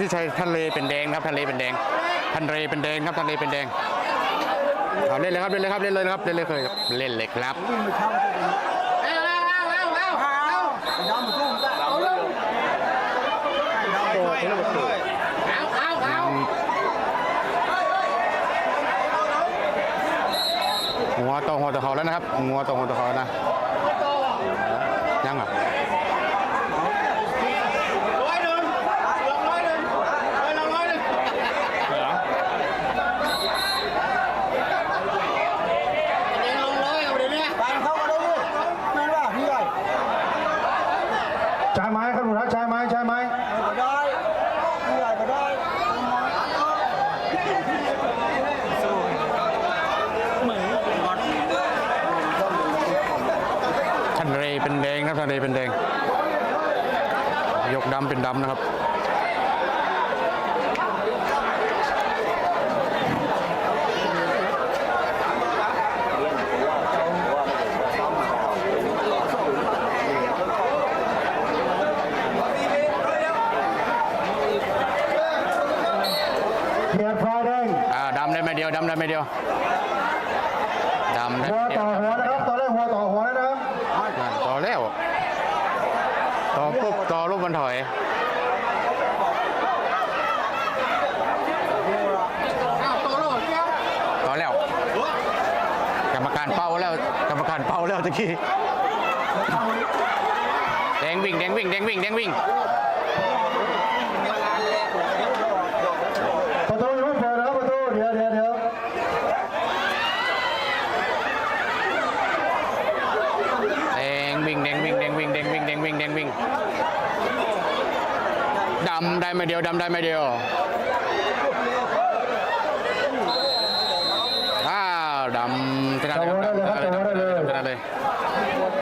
พี่ใชัยทะเลเป็นแดงครับทะเลเป็นแดงทะเลเป็นแดงครับทะเลเป็นแดงเอาเล่นเลยครับเล่นเลยครับเล่นเลยครับเล่นเลยครับเล่นเลยครับงัวเองหัวตรงหัวตะเขาแล้วนะครับหัวตรงหัวตะเขานะยังอะ ร้อยหนึ่งลงร้อยหนึ่งร้อยละร้อยหนึ่ง เหรอ เองลงร้อยเอาเดี๋ยวนี้ไปเข้ามาเลยไม่ว่าพี่ใหญ่ ใช้ไม้ครับหนูรักใช้ไม้ใช้ไม้ก็ได้พี่ใหญ่ได้ทะเลเป็นแดงครับทะเลเป็นแดง ยกดำเป็นดำนะครับ เขียดฟ้าแดงอ่าดำได้ไม่เดียวดำได้ไม่เดียวดำได้หัวไม่เดียต่อวหัวนะครับตอนแรกหัวต่อหัวแล้วนะครับนั่นต่อแล้ว ต่อปุ๊บต่อรูปมันถอยอ้าวโตโลดเจ้าต่อแล้ว กรรมการเป้าแล้ว กรรมการเป้าแล้วตะกี้แดงวิ่งแดงวิ่งแดงวิ่งแดงวิ่งำได้ไม่เดียวดำได้ไม่เดียวอ้าวดำชนะไป